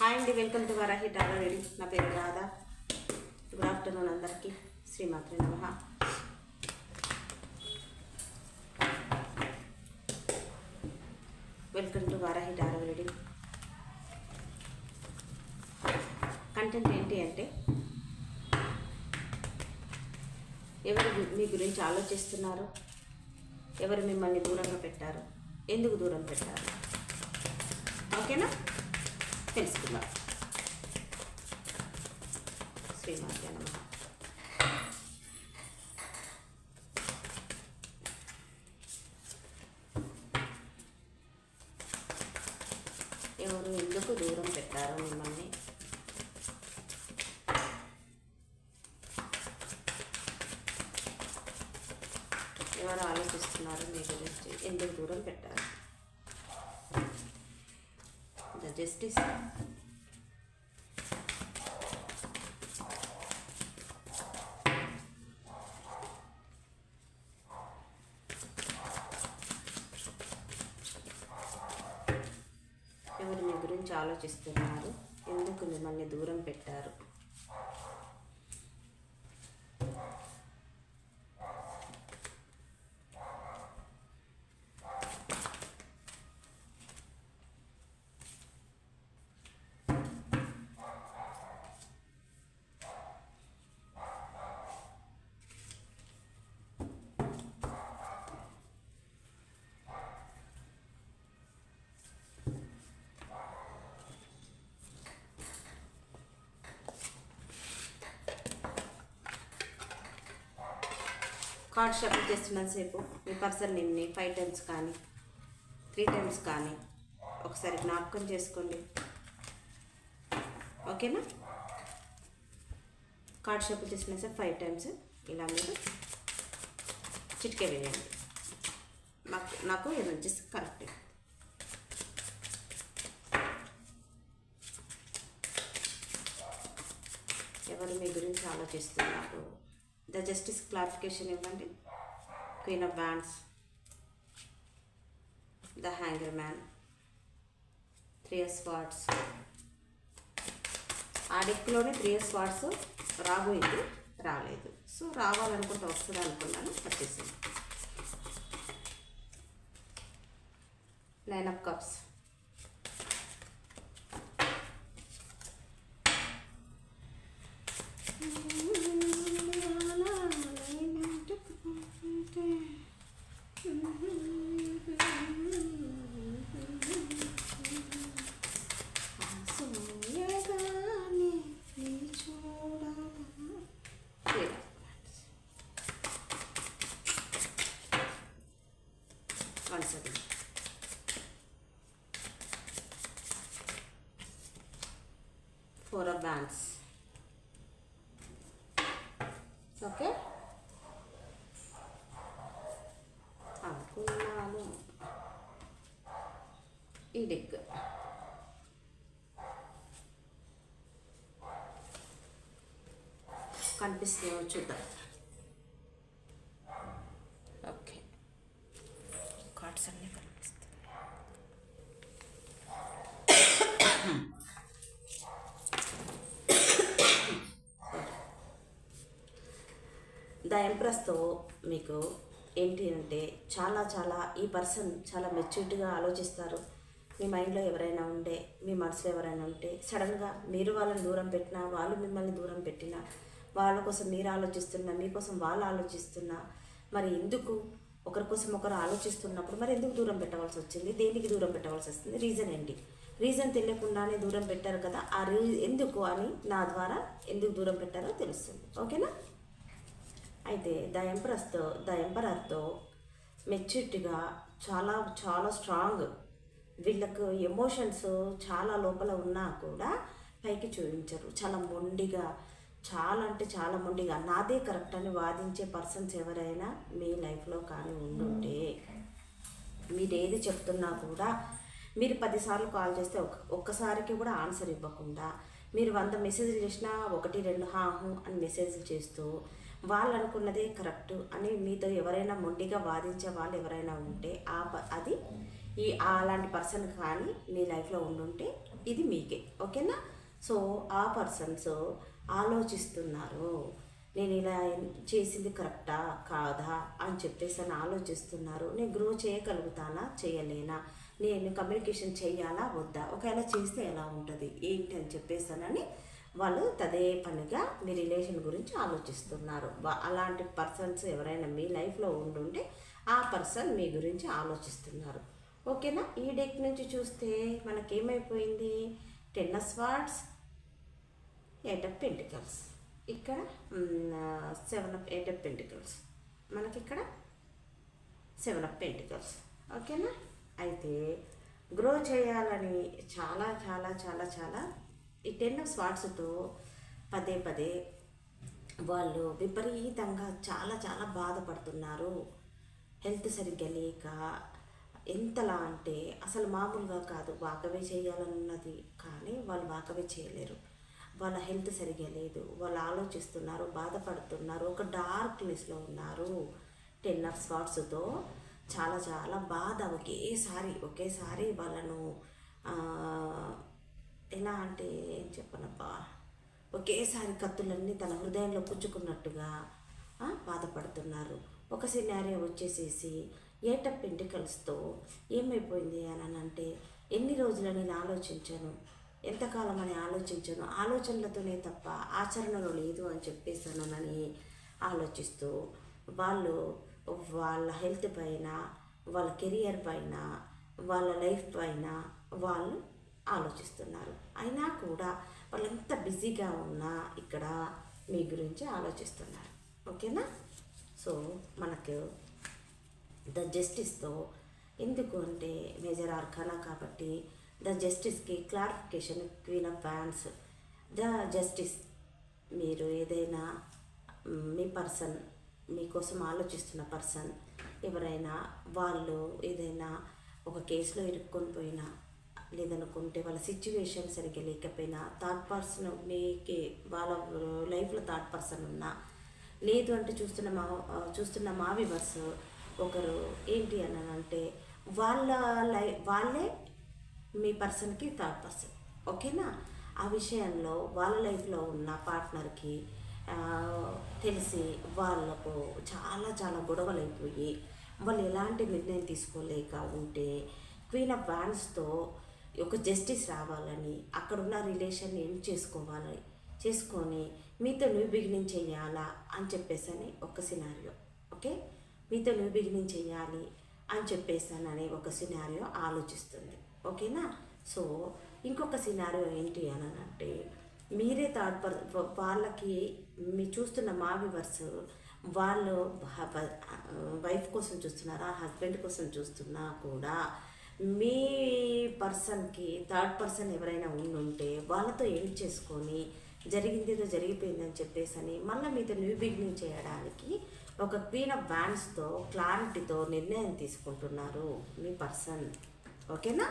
Hi అండి welcome to Varahi Tara ready నా పేరు రాధా. గుడ్ ఆఫ్టర్నూన్ అందరికీ. శ్రీమాత్రి నమ. Welcome to Varahi Tara ready content ఏంటి అంటే ఎవరు మీ గురించి ఆలోచిస్తున్నారు? ఎవరు మిమ్మల్ని దూరంగా పెట్టారు? ఎందుకు దూరం పెట్టారు? ఓకేనా? తెలుసుకుందాం శ్రీమాత జస్టిస్ ఎవరు మీ గురించి ఆలోచిస్తున్నారు? ఎందుకు మిమ్మల్ని దూరం పెట్టారు? కార్డ్ షఫల్ చేస్తున్నంతసేపు మీ పర్సన్ నిన్ని ఫైవ్ టైమ్స్ కానీ త్రీ టైమ్స్ కానీ ఒకసారి జ్ఞాపకం చేసుకోండి. ఓకేనా? కార్డ్ షఫల్ చేసిన సార్ ఫైవ్ టైమ్స్. ఇలా మీరు చిటికే వేయండి. నాకు నాకు ఎనర్జీస్ కరెక్ట్. ఎవరు మీ గురించి ఆలోచిస్తున్నారు? ద జస్టిస్ క్లారిఫికేషన్ ఇవ్వండి. Queen of wands the hanger man. Three spots ఆ డెక్లోనే త్రీ స్పాట్స్ రాబోయింది రాలేదు. సో రావాలనుకుంటే వస్తుంది అనుకున్నాను వచ్చేసింది nine of cups. Four okay అనుకున్నాను ఈ డెక్ కనిపిస్తుందో చూద్దాం ఓకే కార్డ్స్ అన్నీ కనిపిస్తాయి ద ఎంప్రెస్తో మీకు ఏంటి అంటే చాలా చాలా ఈ పర్సన్ చాలా మెచ్యూర్డ్గా ఆలోచిస్తారు. మీ మైండ్లో ఎవరైనా ఉండే మీ మనసులో ఎవరైనా ఉంటే సడన్గా మీరు వాళ్ళని దూరం పెట్టినా వాళ్ళు మిమ్మల్ని దూరం పెట్టినా వాళ్ళ కోసం మీరు ఆలోచిస్తున్నా మీకోసం వాళ్ళు ఆలోచిస్తున్నా మరి ఎందుకు ఒకరి కోసం ఒకరు ఆలోచిస్తున్నప్పుడు మరి ఎందుకు దూరం పెట్టవలసి వచ్చింది? దేనికి దూరం పెట్టవలసి వస్తుంది రీజన్ ఏంటి? రీజన్ తెలియకుండానే దూరం పెట్టారు కదా ఆ రీ ఎందుకు అని నా ద్వారా ఎందుకు దూరం పెట్టారో తెలుస్తుంది. ఓకేనా? అయితే ద ఎంపరస్తో ద ఎంపరర్తో మెచ్యూరిటీగా చాలా చాలా స్ట్రాంగ్. వీళ్ళకు ఎమోషన్స్ చాలా లోపల ఉన్నా కూడా పైకి చూపించరు. చాలా మొండిగా చాలా అంటే చాలా మొండిగా. నాదే కరెక్ట్ అని వాదించే పర్సన్స్ ఎవరైనా మీ లైఫ్లో కానీ ఉండుంటే మీరు ఏది చెప్తున్నా కూడా మీరు పదిసార్లు కాల్ చేస్తే ఒక్క ఒక్కసారికి కూడా ఆన్సర్ ఇవ్వకుండా మీరు వంద మెసేజ్లు చేసినా ఒకటి రెండు హా హూ అని మెసేజ్లు చేస్తూ వాళ్ళు అనుకున్నదే కరెక్ట్ అని మీతో ఎవరైనా మొండిగా వాదించే వాళ్ళు ఎవరైనా ఉంటే ఆ ప- అది ఈ అలాంటి పర్సన్ కానీ మీ లైఫ్లో ఉండుంటే ఇది మీకే ఓకేనా? సో ఆ పర్సన్స్ ఆలోచిస్తున్నారు నేను ఇలా చేసింది కరెక్టా? కాదా? అని చెప్పేసి అని ఆలోచిస్తున్నారు. నేను గ్రో చేయగలుగుతానా? చేయలేనా? నేను కమ్యూనికేషన్ చేయాలా? వద్దా? ఒకవేళ చేస్తే ఎలా ఉంటుంది? ఏంటి అని చెప్పేసానని వాళ్ళు తదే పనిగా మీ రిలేషన్ గురించి ఆలోచిస్తున్నారు. అలాంటి పర్సన్స్ ఎవరైనా మీ లైఫ్లో ఉండుంటే ఆ పర్సన్ మీ గురించి ఆలోచిస్తున్నారు. ఓకేనా? ఈ డెక్ నుంచి చూస్తే మనకేమైపోయింది? Ten of wands eight of pentacles ఇక్కడ seven of eight of pentacles మనకి ఇక్కడ సెవెన్ ఆఫ్ పెంటికల్స్ ఓకేనా? అయితే గ్రో చేయాలని చాలా చాలా చాలా చాలా ఈ టెన్ ఆఫ్ స్వాట్స్తో పదే పదే వాళ్ళు విపరీతంగా చాలా చాలా బాధపడుతున్నారు. హెల్త్ సరిగ్గా లేక ఎంతలా అంటే అసలు మామూలుగా కాదు. వాకవే చేయాలన్నది కానీ వాళ్ళు వాకవే చేయలేరు. వాళ్ళ హెల్త్ సరిగ్గా లేదు. వాళ్ళు ఆలోచిస్తున్నారు బాధపడుతున్నారు. ఒక డార్క్నెస్లో ఉన్నారు. టెన్ ఆఫ్ స్పాట్స్తో చాలా చాలా బాధ ఒకేసారి ఒకేసారి వాళ్ళను ఎలా అంటే ఏం చెప్పనబ్బా? ఒకేసారి కత్తులన్నీ తన హృదయంలో పుచ్చుకున్నట్టుగా బాధపడుతున్నారు. ఒక సినారియో వచ్చేసేసి ఏట పెంటికల్స్తో ఏమైపోయింది అని అంటే ఎన్ని రోజులు నేను ఆలోచించాను. ఎంతకాలం అని ఆలోచించాను. ఆలోచనలతోనే తప్ప ఆచరణలో లేదు అని చెప్పేసానని ఆలోచిస్తూ వాళ్ళు వాళ్ళ హెల్త్ పైన వాళ్ళ కెరియర్ పైన వాళ్ళ లైఫ్ పైన వాళ్ళు ఆలోచిస్తున్నారు. అయినా కూడా వాళ్ళు ఎంత బిజీగా ఉన్నా ఇక్కడ మీ గురించి ఆలోచిస్తున్నారు. ఓకేనా? సో మనకు ద జస్టిస్తో ఎందుకు అంటే మేజర్ ఆర్ఖానా కాబట్టి ద జస్టిస్కి క్లారిఫికేషన్ క్వీన్ ఆఫ్ ఫ్యాన్స్. ద జస్టిస్ మీరు ఏదైనా మీ పర్సన్ మీకోసం ఆలోచిస్తున్న పర్సన్ ఎవరైనా వాళ్ళు ఏదైనా ఒక కేసులో ఇరుక్కొని పోయినా లేదనుకుంటే వాళ్ళ సిచ్యువేషన్ సరిగ్గా లేకపోయినా థర్డ్ పర్సన్ మీకి వాళ్ళ లైఫ్లో థర్డ్ పర్సన్ ఉన్నా లేదు అంటే చూస్తున్న మా చూస్తున్న మా వివర్స్ ఒకరు ఏంటి అని అంటే వాళ్ళ లై వాళ్ళే మీ పర్సన్కి థర్డ్ పర్సన్ ఓకేనా? ఆ విషయంలో వాళ్ళ లైఫ్లో ఉన్న పార్ట్నర్కి తెలిసి వాళ్ళకు చాలా చాలా గొడవలు అయిపోయి వాళ్ళు ఎలాంటి నిర్ణయం తీసుకోలేక ఉంటే క్వీన్ ఆఫ్ బ్యాండ్స్తో ఒక జస్టిస్ రావాలని అక్కడున్న రిలేషన్ ఏం చేసుకోవాలి చేసుకొని మీతో న్యూ బిగినింగ్ చేయాలా అని చెప్పేసని ఒక సినారియో ఓకే మీతో న్యూ బిగినింగ్ చేయాలి అని చెప్పేసానని ఒక సినారియో ఆలోచిస్తుంది ఓకేనా సో ఇంకొక సినారియో ఏంటి అని అంటే మీరే థర్డ్ పర్ వాళ్ళకి మీ చూస్తున్న మా వివర్స్ వాళ్ళు వైఫ్ కోసం చూస్తున్నారా హస్బెండ్ కోసం చూస్తున్నా కూడా మీ పర్సన్కి థర్డ్ పర్సన్ ఎవరైనా ఉండుంటే వాళ్ళతో ఏం చేసుకొని జరిగింది ఏదో జరిగిపోయిందని చెప్పేసి అని మళ్ళీ మీతో న్యూ బిగినింగ్ చేయడానికి ఒక క్వీన్ ఆఫ్ బ్యాండ్స్తో క్లారిటీతో నిర్ణయం తీసుకుంటున్నారు మీ పర్సన్. ఓకేనా?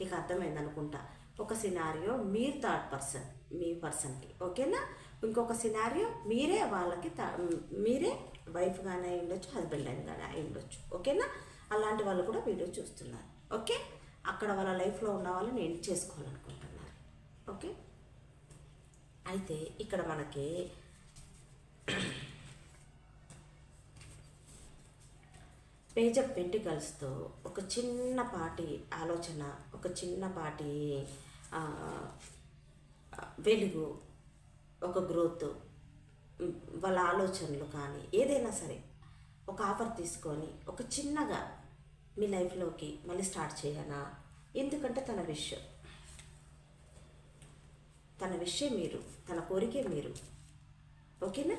నీకు అర్థమైంది అనుకుంటా. ఒక సినారియో మీరు థర్డ్ పర్సన్ మీ పర్సన్కి. ఓకేనా? ఇంకొక సినారియో మీరే వాళ్ళకి మీరే వైఫ్ కానీ అయి ఉండొచ్చు హస్బెండ్ అయిన కానీ అయి ఉండొచ్చు. ఓకేనా? అలాంటి వాళ్ళు కూడా వీడియో చూస్తున్నారు. ఓకే? అక్కడ వాళ్ళ లైఫ్లో ఉన్న వాళ్ళని ఎండ్ చేసుకోవాలనుకుంటున్నారు ఓకే? అయితే ఇక్కడ మనకి పేజ్ ఆఫ్ పెంటికల్స్తో ఒక చిన్నపాటి ఆలోచన ఒక చిన్నపాటి వెలుగు ఒక గ్రోత్ వాళ్ళ ఆలోచనలు కానీ ఏదైనా సరే ఒక ఆఫర్ తీసుకొని ఒక చిన్నగా మీ లైఫ్లోకి మళ్ళీ స్టార్ట్ చేయనా? ఎందుకంటే తన విషయం. తన విషయం మీరు తన కోరికే మీరు. ఓకేనా?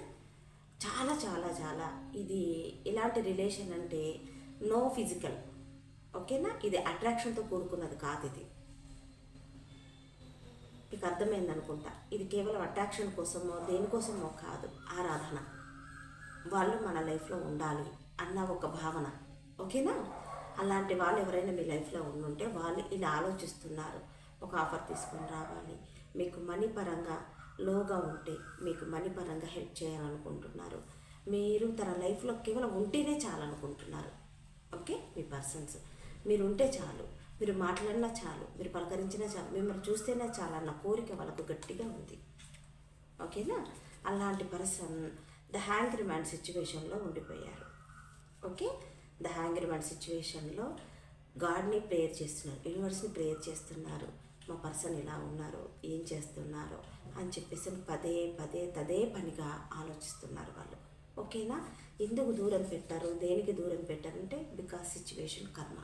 చాలా చాలా చాలా. ఇది ఇలాంటి రిలేషన్ అంటే నో ఫిజికల్. ఓకేనా? ఇది అట్రాక్షన్తో కూడుకున్నది కాదు ఇది. మీకు అర్థమైంది అనుకుంటా. ఇది కేవలం అట్రాక్షన్ కోసమో దేనికోసమో కాదు. ఆరాధన. వాళ్ళు మన లైఫ్లో ఉండాలి అన్న ఒక భావన. ఓకేనా? అలాంటి వాళ్ళు ఎవరైనా మీ లైఫ్లో ఉండుంటే వాళ్ళు ఇలా ఆలోచిస్తున్నారు. ఒక ఆఫర్ తీసుకొని రావాలి. మీకు మనీ పరంగా లోగా ఉంటే మీకు మనీ పరంగా హెల్ప్ చేయాలనుకుంటున్నారు. మీరు తన లైఫ్లో కేవలం ఉంటేనే చాలనుకుంటున్నారు. ఓకే? మీ పర్సన్స్. మీరు ఉంటే చాలు. మీరు మాట్లాడినా చాలు. మీరు పలకరించినా చాలు. మిమ్మల్ని చూస్తేనే చాలు అన్న కోరిక వాళ్ళకు గట్టిగా ఉంది. ఓకేనా? అలాంటి పర్సన్ ద హ్యాంగ్రీ మ్యాన్ సిచ్యువేషన్లో ఉండిపోయారు. ఓకే? ద హ్యాంగ్రీ మ్యాన్ సిచ్యువేషన్లో గాడ్ని ప్రేయర్ చేస్తున్నారు. యూనివర్స్ని ప్రేయర్ చేస్తున్నారు. మా పర్సన్ ఇలా ఉన్నారు ఏం చేస్తున్నారు అని చెప్పేసి పదే పదే తదే పనిగా ఆలోచిస్తున్నారు వాళ్ళు. ఓకేనా? ఎందుకు దూరం పెట్టారు? దేనికి దూరం పెట్టారంటే బికాస్ సిచ్యువేషన్ కర్మ.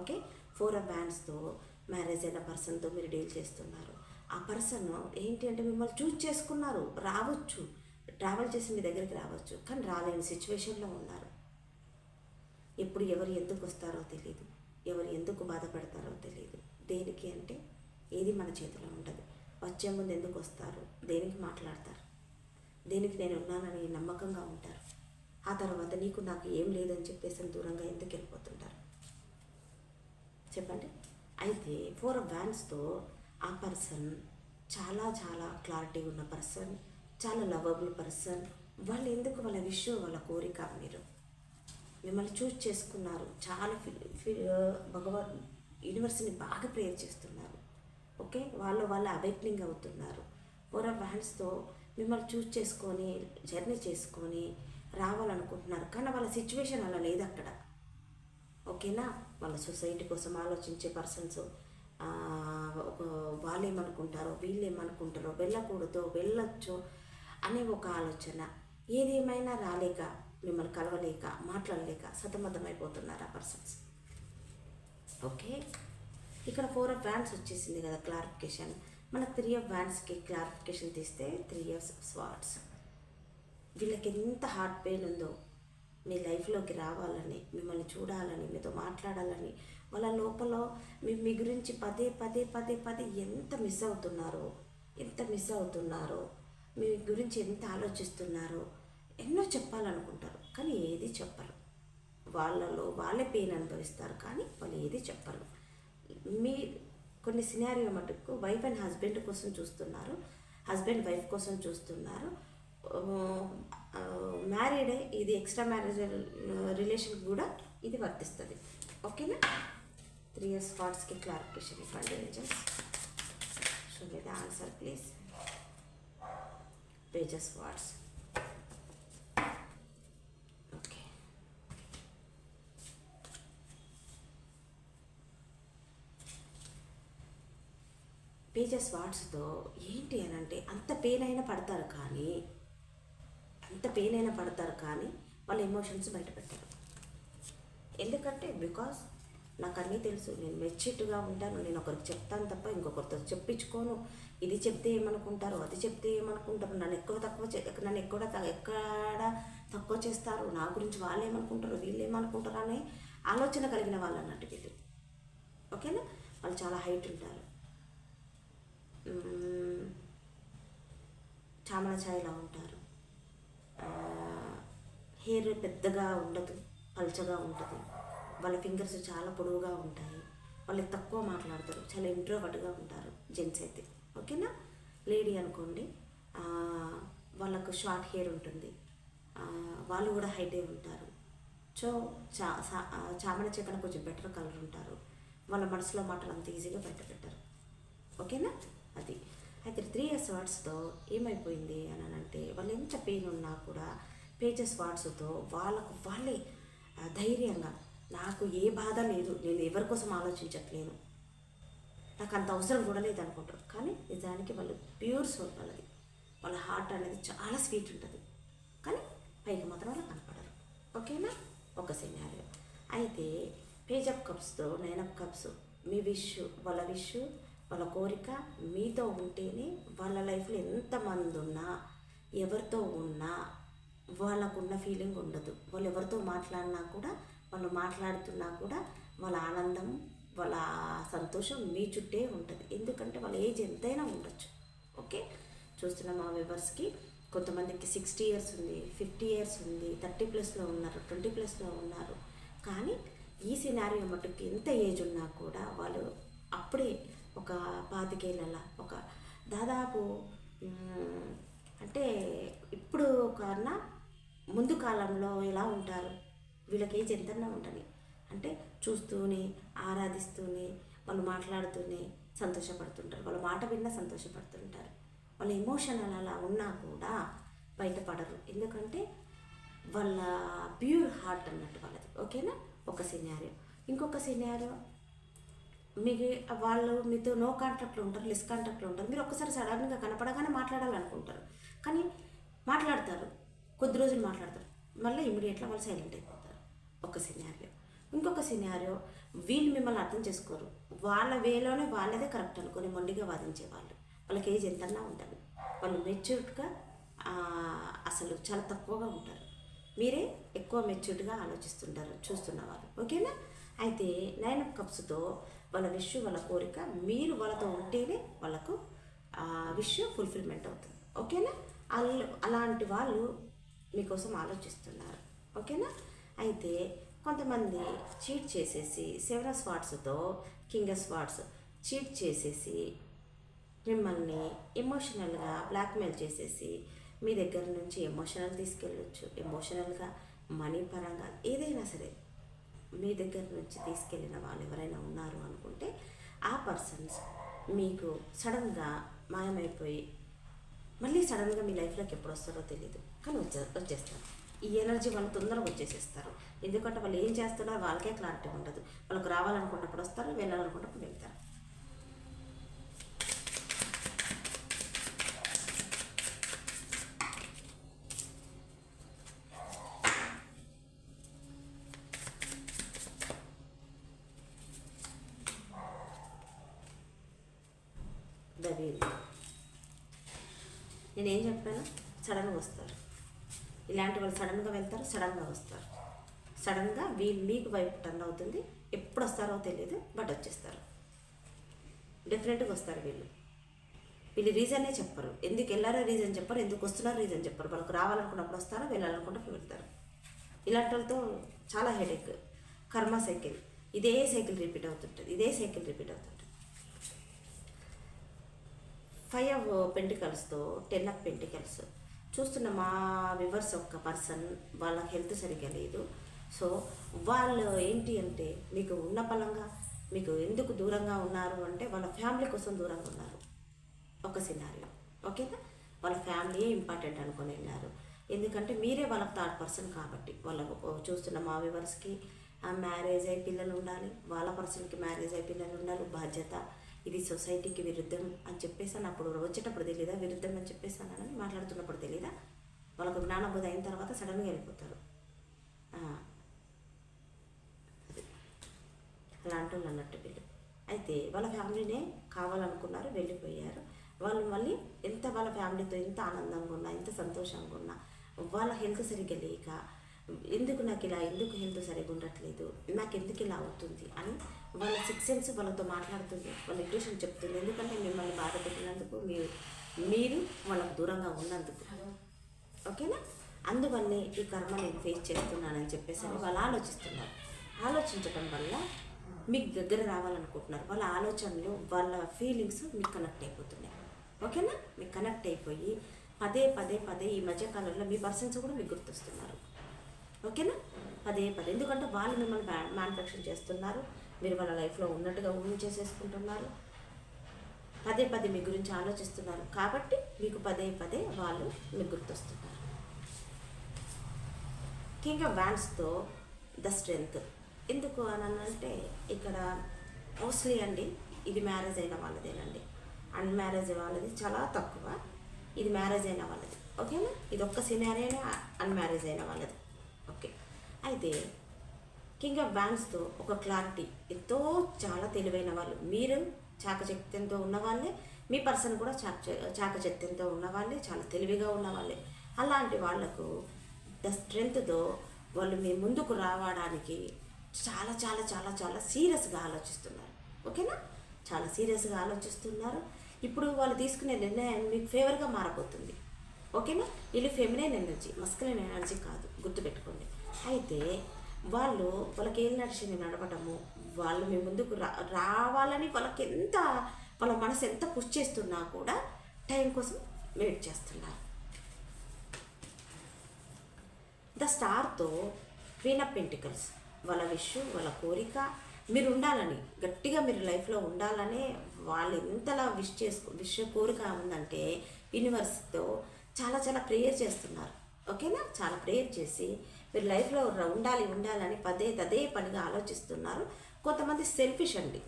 ఓకే? ఫోర్ ఆఫ్ బ్యాండ్స్తో మ్యారేజ్ అయిన పర్సన్తో మీరు డీల్ చేస్తున్నారు. ఆ పర్సన్ ఏంటి అంటే మిమ్మల్ని చూజ్ చేసుకున్నారు. రావచ్చు. ట్రావెల్ చేసి మీ దగ్గరికి రావచ్చు. కానీ రాలేని సిచ్యువేషన్లో ఉన్నారు. ఎప్పుడు ఎవరు ఎందుకు వస్తారో తెలియదు ఎవరు ఎందుకు బాధపడతారో తెలియదు దేనికి అంటే ఏది మన చేతిలో ఉండదు. వచ్చే ముందు ఎందుకు వస్తారు? దేనికి మాట్లాడతారు? దేనికి నేను ఉన్నానని నమ్మకంగా ఉంటారు? ఆ తర్వాత నీకు నాకు ఏం లేదని చెప్పేసి దూరంగా ఎందుకు వెళ్ళిపోతుంటారు? చెప్పండి. అయితే ఫోర్ వ్యాన్స్తో ఆ పర్సన్ చాలా చాలా క్లారిటీ ఉన్న పర్సన్ చాలా లవబుల్ పర్సన్ వాళ్ళు ఎందుకు వాళ్ళ విషయం వాళ్ళ కోరిక మీరు? మిమ్మల్ని చూస్ చేసుకున్నారు. చాలా భగవద్ యూనివర్స్ని బాగా ప్రేయర్ చేస్తున్నారు. ఓకే? వాళ్ళు వాళ్ళు అవేక్నింగ్ అవుతున్నారు. ఫోర్ ఫ్యాన్స్తో మిమ్మల్ని చూస్ చేసుకొని జర్నీ చేసుకొని రావాలనుకుంటున్నారు. కానీ వాళ్ళ సిచ్యువేషన్ అలా లేదు అక్కడ. ఓకేనా? వాళ్ళ సొసైటీ కోసం ఆలోచించే పర్సన్స్ వాళ్ళు ఏమనుకుంటారో వీళ్ళు ఏమనుకుంటారో వెళ్ళకూడదు వెళ్ళొచ్చు అనే ఒక ఆలోచన. ఏదేమైనా రాలేక మిమ్మల్ని కలవలేక మాట్లాడలేక సతమతమైపోతున్నారు ఆ పర్సన్స్ ఓకే ఇక్కడ ఫోర్ ఆఫ్ వ్యాన్స్ వచ్చేసింది కదా క్లారిఫికేషన్ మన త్రీ ఆఫ్ వ్యాన్స్కి క్లారిఫికేషన్ తీస్తే త్రీ ఆఫ్ స్వాట్స్ వీళ్ళకి ఎంత హార్ట్ పెయిన్ ఉందో మీ లైఫ్లోకి రావాలని మిమ్మల్ని చూడాలని మీతో మాట్లాడాలని వాళ్ళ లోపల మీ మీ గురించి పదే పదే పదే పదే ఎంత మిస్ అవుతున్నారో ఎంత మిస్ అవుతున్నారో మీ గురించి ఎంత ఆలోచిస్తున్నారో ఎన్నో చెప్పాలనుకుంటారు కానీ ఏది చెప్పరు. వాళ్ళలో వాళ్ళే పెయిన్ అనుభవిస్తారు కానీ వాళ్ళు ఏది చెప్పరు. మీ కొన్ని సినారియో మటుకు వైఫ్ అండ్ హస్బెండ్ కోసం చూస్తున్నారు హస్బెండ్ వైఫ్ కోసం చూస్తున్నారు. మ్యారీడ్ ఇది ఎక్స్ట్రా మ్యారేజ్ రిలేషన్ కూడా ఇది వర్తిస్తుంది. ఓకేనా? త్రీ ఇయర్స్ స్పాట్స్కి క్లారిఫికేషన్ ఇవ్వండి ages so answer please pages wands pages వాట్స్తో ఏంటి అని అంటే అంత పెయిన్ అయినా పడతారు కానీ అంత పెయిన్ అయినా పడతారు కానీ వాళ్ళ ఎమోషన్స్ బయటపెట్టారు ఎందుకంటే బికాస్ నాకు అన్నీ తెలుసు నేను మెచ్చిట్గా ఉంటాను నేను ఒకరికి చెప్తాను తప్ప ఇంకొకరితో చెప్పించుకోను. ఇది చెప్తే ఏమనుకుంటారు అది చెప్తే ఏమనుకుంటారు నన్ను ఎక్కువ తక్కువ నన్ను ఎక్కడ త- ఎక్కడ తక్కువ చేస్తారు నా గురించి వాళ్ళు ఏమనుకుంటారు వీళ్ళు ఏమనుకుంటారు అనే ఆలోచన కలిగిన వాళ్ళు అన్నట్టు వీళ్ళు. ఓకేనా? వాళ్ళు చాలా హైట్ ఉంటారు. చామల ఛాయలా ఉంటారు. హెయిర్ పెద్దగా ఉండదు పల్చగా ఉంటుంది. వాళ్ళ ఫింగర్స్ చాలా పొడవుగా ఉంటాయి. వాళ్ళు తక్కువ మాట్లాడతారు చాలా ఇంట్రోవర్ట్గా ఉంటారు జెంట్స్ అయితే. ఓకేనా? లేడీ అనుకోండి వాళ్ళకు షార్ట్ హెయిర్ ఉంటుంది. వాళ్ళు కూడా హైటే ఉంటారు. సో చా చామడ చెక్కన కొంచెం బెటర్ కలర్ ఉంటారు. వాళ్ళ మనసులో మాటలు అంత ఈజీగా బయట పెట్టరు ఓకేనా? అది. అయితే త్రీ ఇయర్స్ వర్డ్స్తో ఏమైపోయింది అని అంటే వాళ్ళు ఎంత పెయిన్ ఉన్నా కూడా పేజెస్ వాట్స్తో వాళ్ళకు వాళ్ళే ధైర్యంగా నాకు ఏ బాధ లేదు నేను ఎవరి కోసం ఆలోచించట్లేను. నాకు అంత అవసరం కూడా లేదు అనుకుంటారు. కానీ నిజానికి వాళ్ళు ప్యూర్ సోల్ వాళ్ళది. వాళ్ళ హార్ట్ అనేది చాలా స్వీట్ ఉంటుంది. కానీ పైకి మాత్రం వాళ్ళు కనపడరు. ఓకేనా? ఒక సినారియో అయితే పేజ్ కప్స్తో నైన్ అప్ కప్స్ మీ విష్ వాళ్ళ విష్ వాళ్ళ కోరిక మీతో ఉంటేనే వాళ్ళ లైఫ్లో ఎంతమంది ఉన్నా ఎవరితో ఉన్నా వాళ్ళకున్న ఫీలింగ్ ఉండదు. వాళ్ళు ఎవరితో మాట్లాడినా కూడా వాళ్ళు మాట్లాడుతున్నా కూడా వాళ్ళ ఆనందం వాళ్ళ సంతోషం మీ చుట్టే ఉంటుంది. ఎందుకంటే వాళ్ళ ఏజ్ ఎంతైనా ఉండొచ్చు. ఓకే? చూస్తున్న మా వివర్స్కి కొంతమందికి సిక్స్టీ ఇయర్స్ ఉంది ఫిఫ్టీ ఇయర్స్ ఉంది థర్టీ ప్లస్లో ఉన్నారు ట్వంటీ ప్లస్లో ఉన్నారు. కానీ ఈ సినారియో మటుకు ఎంత ఏజ్ ఉన్నా కూడా వాళ్ళు అప్పుడే ఒక పాతికేళ్ళ ఒక దాదాపు అంటే ఇప్పుడు కన్నా ముందు కాలంలో ఎలా ఉంటారు? వీళ్ళకి ఏజ్ ఎంతన్నా ఉంటుంది. అంటే చూస్తూనే ఆరాధిస్తూనే వాళ్ళు మాట్లాడుతూనే సంతోషపడుతుంటారు. వాళ్ళ మాట విన్నా సంతోషపడుతుంటారు. వాళ్ళ ఎమోషనల్ అలా ఉన్నా కూడా బయటపడరు. ఎందుకంటే వాళ్ళ ప్యూర్ హార్ట్ అన్నట్టు వాళ్ళది. ఓకేనా? ఒక సినారియో. ఇంకొక సినారియో? మీకు వాళ్ళు మీతో నో కాంటాక్ట్లో ఉంటారు లెస్ కాంటాక్ట్లో ఉంటారు మీరు ఒక్కసారి సడన్గా కనపడగానే మాట్లాడాలనుకుంటారు. కానీ మాట్లాడతారు కొద్ది రోజులు మాట్లాడతారు మళ్ళీ ఇమీడియట్గా వాళ్ళు సైలెంట్ అయిపోతారు. ఒక సినారియో ఇంకొక సినారియో వీళ్ళు మిమ్మల్ని అర్థం చేసుకోరు. వాళ్ళ వేలోనే వాళ్ళదే కరెక్ట్ అనుకొని మొండిగా వాదించే వాళ్ళు వాళ్ళకి ఏజ్ ఎంతన్నా ఉంటుంది. వాళ్ళు మెచ్యూర్డ్గా అసలు చాలా తక్కువగా ఉంటారు. మీరే ఎక్కువ మెచ్యూర్డ్గా ఆలోచిస్తుంటారు చూస్తున్న వాళ్ళు. ఓకేనా? అయితే నైన్ ఆఫ్ కప్స్తో వాళ్ళ విష్ వాళ్ళ కోరిక మీరు వాళ్ళతో ఉంటేనే వాళ్ళకు ఆ విష్ ఫుల్ఫిల్మెంట్ అవుతుంది. ఓకేనా? అల్ అలాంటి వాళ్ళు మీకోసం ఆలోచిస్తున్నారు. ఓకేనా? అయితే కొంతమంది చీట్ చేసేసి సెవెన్ స్వాట్స్తో కింగ్ స్వాట్స్ చీట్ చేసేసి మిమ్మల్ని ఎమోషనల్గా బ్లాక్మెయిల్ చేసేసి మీ దగ్గర నుంచి ఎమోషనల్ తీసుకెళ్ళొచ్చు. ఎమోషనల్గా మనీ పరంగా ఏదైనా సరే. మీ దగ్గర నుంచి తీసుకెళ్ళిన వాళ్ళు ఎవరైనా ఉన్నారు అనుకుంటే ఆ పర్సన్స్ మీకు సడన్గా మాయమైపోయి మళ్ళీ సడన్గా మీ లైఫ్లోకి ఎప్పుడు వస్తారో తెలియదు కానీ వచ్చే వచ్చేస్తారు. ఈ ఎనర్జీ వాళ్ళు తొందరగా వచ్చేసేస్తారు. ఎందుకంటే వాళ్ళు ఏం చేస్తున్నారో వాళ్ళకే క్లారిటీ ఉండదు. వాళ్ళకి రావాలనుకున్నప్పుడు వస్తారు వెళ్ళాలనుకున్నప్పుడు వెళ్తారు. ద నేను నేనేం చెప్పాను? సడన్గా వస్తారు. ఇలాంటి వాళ్ళు సడన్గా వెళ్తారు సడన్గా వస్తారు. సడన్గా వీళ్ళు మీకు వైపు టర్న్ అవుతుంది. ఎప్పుడు వస్తారో తెలియదు బట్ వచ్చేస్తారు. డెఫినెట్గా వస్తారు వీళ్ళు. వీళ్ళు రీజనే చెప్పరు. ఎందుకు వెళ్ళారో రీజన్ చెప్పరు ఎందుకు వస్తున్నారో రీజన్ చెప్పరు. వాళ్ళకి రావాలనుకున్నప్పుడు వస్తారో వెళ్ళాలనుకున్నప్పుడు వెళ్తారు. ఇలాంటి వాళ్ళతో చాలా హెడేక్. కర్మ సైకిల్. ఇదే సైకిల్ రిపీట్ అవుతుంటుంది. ఇదే సైకిల్ రిపీట్ అవుతుంది. ఫైవ్ పెంటికల్స్తో టెన్ ఆఫ్ పెంటికల్స్. చూస్తున్న మా వివర్స్ ఒక పర్సన్ వాళ్ళ హెల్త్ సరిగ్గా లేదు. సో వాళ్ళు ఏంటి అంటే మీకు ఉన్న పలంగా మీకు ఎందుకు దూరంగా ఉన్నారు అంటే వాళ్ళ ఫ్యామిలీ కోసం దూరంగా ఉన్నారు. ఒక సినారియో ఓకేనా? వాళ్ళ ఫ్యామిలీయే ఇంపార్టెంట్ అనుకొని వెళ్ళారు ఎందుకంటే మీరే వాళ్ళ థర్డ్ పర్సన్ కాబట్టి వాళ్ళ చూస్తున్న మా వివర్స్కి మ్యారేజ్ అయి పిల్లలు ఉండాలి వాళ్ళ పర్సన్కి మ్యారేజ్ అయి పిల్లలు ఉండాలి బాధ్యత. ఇది సొసైటీకి విరుద్ధం అని చెప్పేసి అప్పుడు వచ్చేటప్పుడు తెలియదా విరుద్ధం అని చెప్పేసానని మాట్లాడుతున్నప్పుడు తెలియదా వాళ్ళకు జ్ఞానబోధ అయిన తర్వాత సడన్గా వెళ్ళిపోతారు. అలా అది. అలాంటి వాళ్ళు అన్నట్టు వీళ్ళు. అయితే వాళ్ళ ఫ్యామిలీనే కావాలనుకున్నారు వెళ్ళిపోయారు. వాళ్ళు మళ్ళీ ఎంత వాళ్ళ ఫ్యామిలీతో ఎంత ఆనందంగా ఉన్నా ఎంత సంతోషంగా ఉన్నా వాళ్ళ హెల్త్ సరిగ్గా లేక ఎందుకు నాకు ఇలా ఎందుకు హెల్త్ సరిగ్గా ఉండట్లేదు నాకు ఎందుకు ఇలా అవుతుంది అని వాళ్ళ సిక్స్ సెన్స్ వాళ్ళతో మాట్లాడుతుంది వాళ్ళ ఇంట్యూషన్ చెప్తుంది ఎందుకంటే మిమ్మల్ని బాధ పెట్టినందుకు మీరు మీరు వాళ్ళకు దూరంగా ఉన్నందుకు. ఓకేనా? అందువల్లే ఈ కర్మ నేను ఫేస్ చేస్తున్నానని చెప్పేసి వాళ్ళు ఆలోచిస్తున్నారు. ఆలోచించడం వల్ల మీకు దగ్గర రావాలనుకుంటున్నారు. వాళ్ళ ఆలోచనలు వాళ్ళ ఫీలింగ్స్ మీకు కనెక్ట్ అయిపోతున్నాయి. ఓకేనా? మీకు కనెక్ట్ అయిపోయి పదే పదే పదే ఈ మధ్యకాలంలో మీ పర్సన్స్ కూడా మీకు గుర్తొస్తున్నారు. ఓకేనా? పదే పదే. ఎందుకంటే వాళ్ళు మిమ్మల్ని మ్యానుఫ్యాక్చర్ చేస్తున్నారు. మీరు వాళ్ళ లైఫ్లో ఉన్నట్టుగా ఊహించేసేసుకుంటున్నారు. పదే పదే మీ గురించి ఆలోచిస్తున్నారు. కాబట్టి మీకు పదే పదే వాళ్ళు మీకు గుర్తొస్తున్నారు. కింగ్ ఆఫ్ వ్యాన్స్తో ద స్ట్రెంగ్త్. ఎందుకు అని అంటే ఇక్కడ మోస్ట్లీ అండి ఇది మ్యారేజ్ అయిన వాళ్ళదేనండి. అన్మ్యారేజ్ వాళ్ళది చాలా తక్కువ. ఇది మ్యారేజ్ అయిన వాళ్ళది. ఓకేనా? ఇది ఒక్క సినారీనే అన్మ్యారేజ్ అయిన వాళ్ళది. ఓకే. అయితే కింగ్ ఆఫ్ బ్యాంక్స్తో ఒక క్లారిటీ. ఎంతో చాలా తెలివైన వాళ్ళు. మీరు చాకచక్యంతో ఉన్నవాళ్ళే మీ పర్సన్ కూడా చాక చాకచక్యంతో ఉన్నవాళ్ళే చాలా తెలివిగా ఉన్నవాళ్ళే. అలాంటి వాళ్ళకు ద స్ట్రెంగ్త్తో వాళ్ళు మీ ముందుకు రావడానికి చాలా చాలా చాలా చాలా సీరియస్గా ఆలోచిస్తున్నారు. ఓకేనా? చాలా సీరియస్గా ఆలోచిస్తున్నారు. ఇప్పుడు వాళ్ళు తీసుకునే నిర్ణయం మీకు ఫేవర్గా మారబోతుంది. ఓకేనా? వీళ్ళు ఫెమినైన్ ఎనర్జీ మస్కులైన్ ఎనర్జీ కాదు. గుర్తుపెట్టుకోండి. అయితే వాళ్ళు వాళ్ళకి ఏం నడిచింది నడవటము వాళ్ళు మీ ముందుకు రా రావాలని వాళ్ళకి ఎంత వాళ్ళ మనసు ఎంత పుష్ చేస్తున్నా కూడా టైం కోసం వెయిట్ చేస్తున్నారు. ద స్టార్తో క్వీన్ ఆఫ్ పెంటికల్స్. వాళ్ళ విష్ వాళ్ళ కోరిక మీరు ఉండాలని గట్టిగా మీరు లైఫ్లో ఉండాలని వాళ్ళు ఎంతలా విష్ చేసుకో విష్ కోరిక ఉందంటే యూనివర్స్తో చాలా చాలా ప్రేయర్ చేస్తున్నారు. ఓకేనా? చాలా ప్రేయర్ చేసి మీరు లైఫ్లో ఉండాలి ఉండాలని పదే తదే పనిగా ఆలోచిస్తున్నారు. కొంతమంది సెల్ఫిష్ అండి.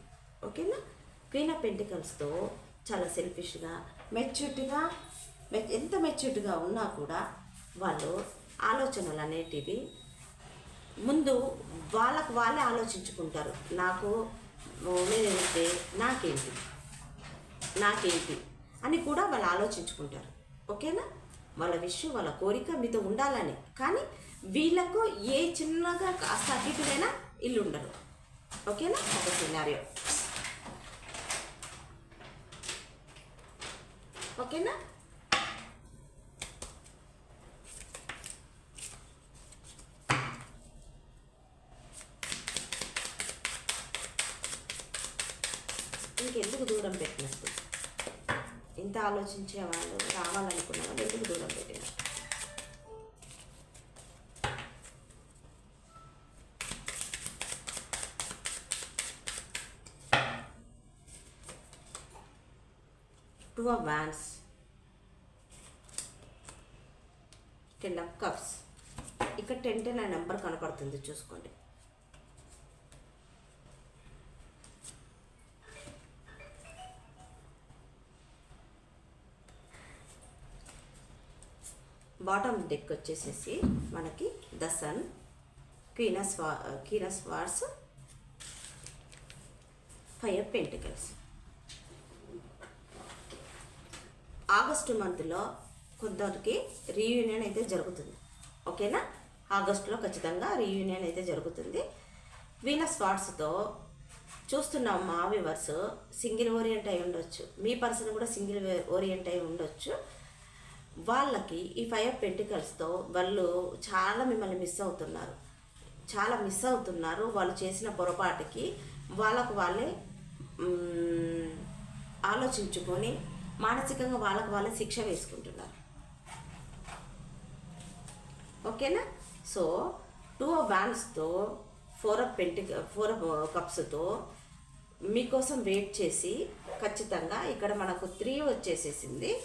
ఓకేనా క్వీన్ ఆఫ్ పెంటికల్స్తో చాలా సెల్ఫిష్గా మెచ్యూర్డ్గా ఎంత మెచ్యూర్డ్గా ఉన్నా కూడా వాళ్ళు ఆలోచనలు అనేటివి ముందు వాళ్ళకు వాళ్ళే ఆలోచించుకుంటారు. నాకు నేనంటే నాకేంటి నాకేంటి అని కూడా వాళ్ళు ఆలోచించుకుంటారు. ఓకేనా వాళ్ళ విషయం వాళ్ళ కోరిక మీతో ఉండాలని. కానీ వీళ్ళకు ఏ చిన్నగా కాస్త అతిథులైనా ఇల్లు ఉండరు ఓకేనా? ఒక సినారియో ఓకేనా? ఇంకెందుకు దూరం పెట్టినట్టు? ఇంత ఆలోచించే వాళ్ళు రావాలనుకున్న వాళ్ళు ఎందుకు దూరం పెట్టినట్టు? Two of wands ten of cups ఇక్కడ టెన్ టెన్ ఆ నెంబర్ కనపడుతుంది చూసుకోండి. బాటమ్ డెక్ వచ్చేసేసి మనకి ద సన్ క్వీనస్ వా queens swords five pentacles August మంత్లో కొందరికి రీయూనియన్ అయితే జరుగుతుంది. ఓకేనా? ఆగస్టులో ఖచ్చితంగా రీయూనియన్ అయితే జరుగుతుంది. వీనస్ వాట్స్తో చూస్తున్న మా వివర్స్ సింగిల్ ఓరియంట్ అయి ఉండొచ్చు. మీ పర్సన్ కూడా సింగిల్ ఓరియంట్ అయి ఉండొచ్చు. వాళ్ళకి ఈ ఫైవ్ పెంటికల్స్తో వాళ్ళు చాలా మిమ్మల్ని మిస్ అవుతున్నారు. చాలా మిస్ అవుతున్నారు. వాళ్ళు చేసిన పొరపాటుకి వాళ్ళకు వాళ్ళే ఆలోచించుకొని మానసికంగా వాళ్ళకు వాళ్ళే శిక్ష వేసుకుంటున్నారు. ఓకేనా? So two వ్యాన్స్తో four of pentacles four of కప్స్తో మీకోసం వెయిట్ చేసి ఖచ్చితంగా ఇక్కడ మనకు త్రీ వచ్చేసేసింది.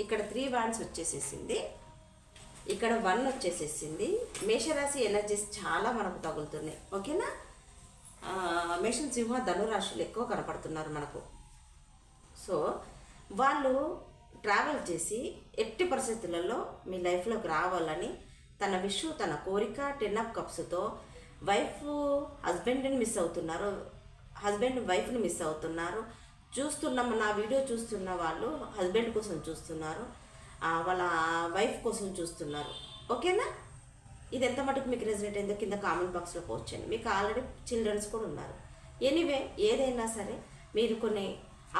ఇక్కడ త్రీ వ్యాన్స్ వచ్చేసేసింది. ఇక్కడ వన్ వచ్చేసేసింది. మేషరాశి ఎనర్జీస్ చాలా మనకు తగులుతున్నాయి. ఓకేనా? ఆ, మేషం సింహ ధనురాశులు ఎక్కువ కనపడుతున్నారు మనకు. సో వాళ్ళు ట్రావెల్ చేసి ఎట్టి పరిస్థితులలో మీ లైఫ్లోకి రావాలని తన విష్ తన కోరిక టెన్ ఆఫ్ కప్స్తో వైఫ్ హస్బెండ్ని మిస్ అవుతున్నారు. హస్బెండ్ వైఫ్ని మిస్ అవుతున్నారు. చూస్తున్న నా వీడియో చూస్తున్న వాళ్ళు హస్బెండ్ కోసం చూస్తున్నారు. వాళ్ళ వైఫ్ కోసం చూస్తున్నారు. ఓకేనా ఇది ఎంత మటుకు మీకు రెసిడెంట్ అయిందో కింద కామెంట్ బాక్స్లో పోస్ట్ చేయండి. మీకు ఆల్రెడీ చిల్డ్రన్స్ కూడా ఉన్నారు. ఎనీవే ఏదైనా సరే మీరు కొన్ని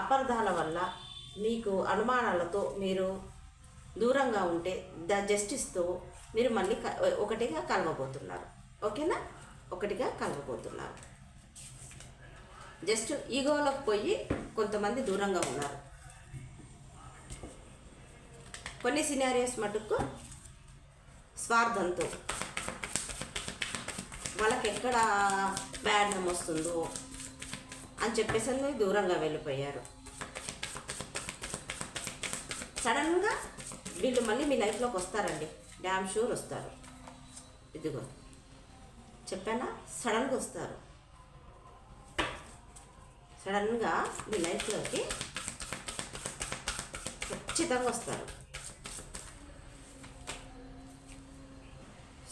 అపార్థాల వల్ల మీకు అనుమానాలతో మీరు దూరంగా ఉంటే ద జస్టిస్తో మీరు మళ్ళీ ఒకటిగా కలవబోతున్నారు. ఓకేనా? ఒకటిగా కలవబోతున్నారు. జస్ట్ ఈగోలోకి పోయి కొంతమంది దూరంగా ఉన్నారు. కొన్ని సినారియోస్ మటుకు స్వార్థంతో. వాళ్ళకి ఎక్కడ బ్యాడ్ వస్తుందో అని చెప్పేసి దూరంగా వెళ్ళిపోయారు. సడన్గా వీళ్ళు మళ్ళీ మీ లైఫ్లోకి వస్తారండి. డ్యామ్ షూర్ వస్తారు. ఇదిగో. చెప్పానా? సడన్గా వస్తారు. సడన్గా మీ లైఫ్లోకి ఖచ్చితంగా వస్తారు.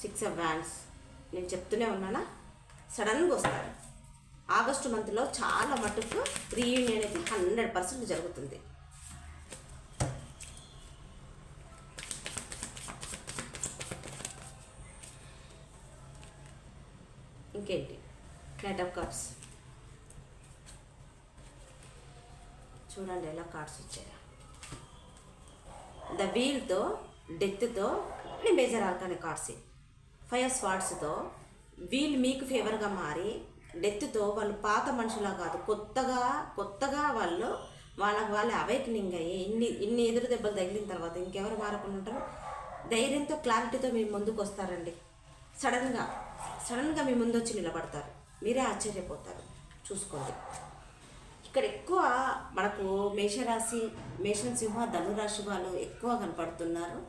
సిక్స్ ఆఫ్ వ్యాన్స్ నేను చెప్తూనే ఉన్నానా? సడన్గా వస్తారు. ఆగస్టు మంత్లో చాలా మటుకు రీయూనియన్ అయితే హండ్రెడ్ పర్సెంట్ జరుగుతుంది. నైట్ ఆఫ్ కప్స్ చూడండి ఎలా కార్డ్స్ వచ్చాయా. ద వీల్తో డెత్తో అన్ని మేజర్ ఆల్కానే కార్డ్స్ ఫైవ్ స్వాట్స్తో వీల్ మీకు ఫేవర్గా మారి డెత్తో వాళ్ళు పాత మనుషులా కాదు కొత్తగా కొత్తగా వాళ్ళు వాళ్ళకి వాళ్ళే అవేకనింగ్ అయ్యి ఇన్ని ఇన్ని ఎదురు దెబ్బలు తగిలిన తర్వాత ఇంకెవరు మారకుండా ఉంటారు? ధైర్యంతో క్లారిటీతో మీ ముందుకు వస్తారండి. సడన్గా సడన్గా మీ ముందు వచ్చి నిలబడతారు. మీరే ఆశ్చర్యపోతారు. చూసుకోండి. ఇక్కడ ఎక్కువ మనకు మేషరాశి మేషం సింహ ధనురాశి వాళ్ళు ఎక్కువ కనపడుతున్నారు.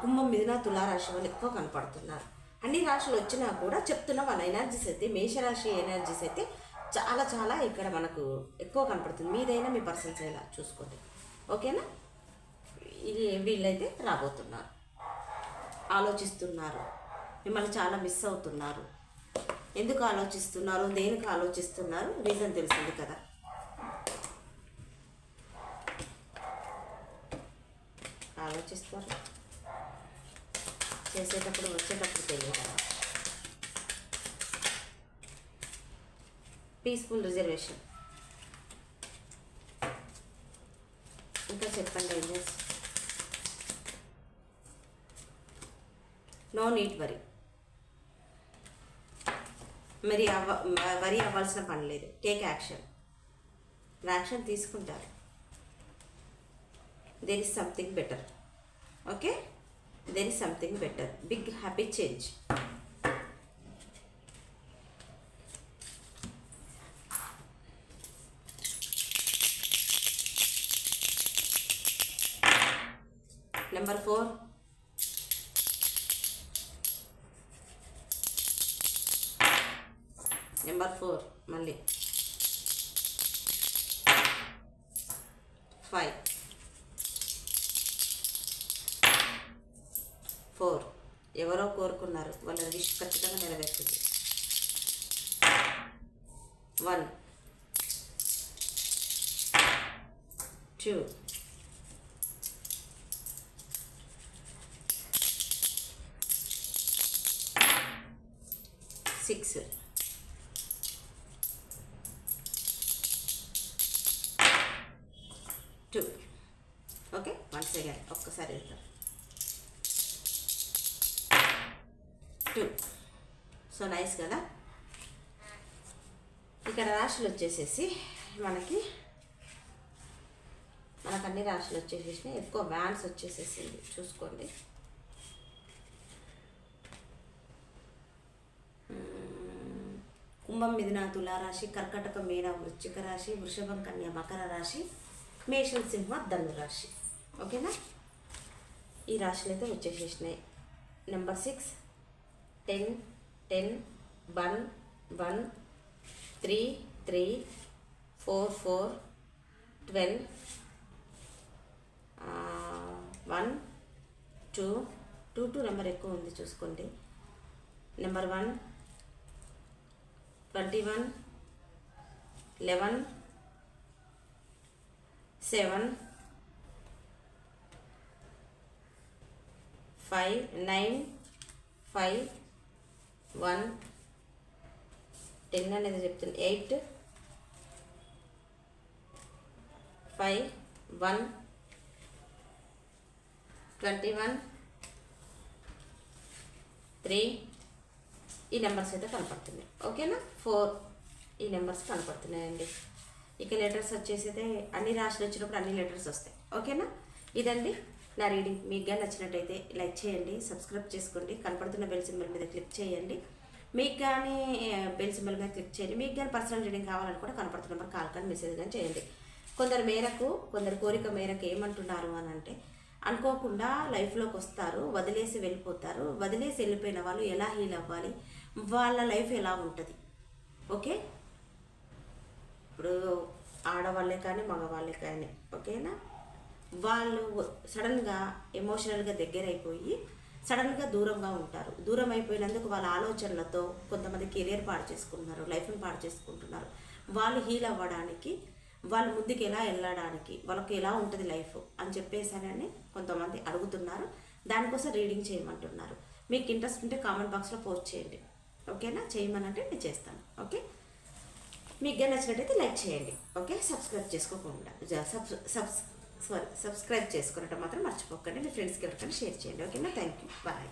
కుంభం మిథున తులారాశి వాళ్ళు ఎక్కువ కనపడుతున్నారు. అన్ని రాశులు వచ్చినా కూడా చెప్తున్న వాళ్ళ ఎనర్జీస్ అయితే మేషరాశి ఎనర్జీస్ అయితే చాలా చాలా ఇక్కడ మనకు ఎక్కువ కనపడుతుంది. మీదైనా మీ పర్సన్స్ అయినా చూసుకోండి. ఓకేనా? ఇది వీళ్ళైతే రాబోతున్నారు. ఆలోచిస్తున్నారు. మిమ్మల్ని చాలా మిస్ అవుతున్నారు. ఎందుకు ఆలోచిస్తున్నారు? దేనికి ఆలోచిస్తున్నారు? రీజన్ తెలిసింది కదా. ఆలోచిస్తారు. చేసేటప్పుడు వచ్చేటప్పుడు తెలియదు పీస్ఫుల్ రిజర్వేషన్. ఇంకా చెప్పండి ఏం చేసి నో నీట్ వరీ. మరి అవ్వ వరి అవ్వాల్సిన పని లేదు. టేక్ యాక్షన్ యాక్షన్ తీసుకుంటారు. There is something better okay there is something better big happy change six. Two. Okay one second. ఒక్కసారి వెళ్తాం. టూ. సో నైస్ కదా? ఇక్కడ రాశులు వచ్చేసేసి మనకి మనకు అన్ని రాశులు వచ్చేసేసినాయి. ఎక్కువ వ్యాన్స్ వచ్చేసేసింది. చూసుకోండి. కుంభం మిథున తులారాశి కర్కటక మీన వృశ్చిక రాశి వృషభం కన్య మకర రాశి మేషం సింహ ధనురాశి ఓకేనా? ఈ రాశులు అయితే వచ్చేసేసినాయి. Number six ten ten one one three three four four twelve one two two two number ఎక్కువ ఉంది చూసుకోండి. Number one twenty one eleven seven five nine five one ten అనేది చెప్తుంది eight five one twenty one three ఈ numbers అయితే కనపడుతున్నాయి. ఓకేనా? Four ఈ నెంబర్స్ కనపడుతున్నాయండి. ఇక లెటర్స్ వచ్చేసి అయితే అన్ని రాశులు వచ్చినప్పుడు అన్ని లెటర్స్ వస్తాయి. ఓకేనా? ఇదండి నా రీడింగ్ మీకు కానీ నచ్చినట్టయితే లైక్ చేయండి సబ్స్క్రైబ్ చేసుకోండి కనపడుతున్న బెల్ సింబల్ మీద క్లిక్ చేయండి. మీకు కానీ బెల్ సింబల్ మీద క్లిక్ చేయండి. మీకు కానీ పర్సనల్ రీడింగ్ కావాలని కూడా కనపడుతున్న నెంబర్ కాల్ కానీ మెసేజ్ కానీ చేయండి. కొందరు మేరకు కొందరు కోరిక మేరకు ఏమంటున్నారు అని అంటే అనుకోకుండా లైఫ్లోకి వస్తారు వదిలేసి వెళ్ళిపోతారు. వదిలేసి వెళ్ళిపోయిన వాళ్ళు ఎలా హీల్ అవ్వాలి? వాళ్ళ లైఫ్ ఎలా ఉంటుంది? ఓకే? ఇప్పుడు ఆడవాళ్ళే కానీ మగవాళ్ళే కానీ ఓకేనా? వాళ్ళు సడన్గా ఎమోషనల్గా దగ్గర అయిపోయి సడన్గా దూరంగా ఉంటారు. దూరం అయిపోయినందుకు వాళ్ళ ఆలోచనలతో కొంతమంది కెరియర్ పాడు చేసుకుంటున్నారు లైఫ్ని పాడు చేసుకుంటున్నారు. వాళ్ళు హీల్ అవ్వడానికి వాళ్ళు ముందుకు ఎలా వెళ్ళడానికి వాళ్ళకి ఎలా ఉంటుంది లైఫ్ అని చెప్పేసానని కొంతమంది అడుగుతున్నారు. దానికోసం రీడింగ్ చేయమంటున్నారు. మీకు ఇంట్రెస్ట్ ఉంటే కామెంట్ బాక్స్లో పోస్ట్ చేయండి. ఓకేనా? చేయమనంటే నేను చేస్తాను. ఓకే? మీకు కానీ నచ్చినట్టయితే లైక్ చేయండి. ఓకే? సబ్స్క్రైబ్ చేసుకోకుండా సబ్ సబ్స్ సారీ సబ్స్క్రైబ్ చేసుకున్నట్టు మాత్రం మర్చిపోకండి. మీ ఫ్రెండ్స్కి ఎవరికైనా షేర్ చేయండి. ఓకేనా? Thank you. బాయ్.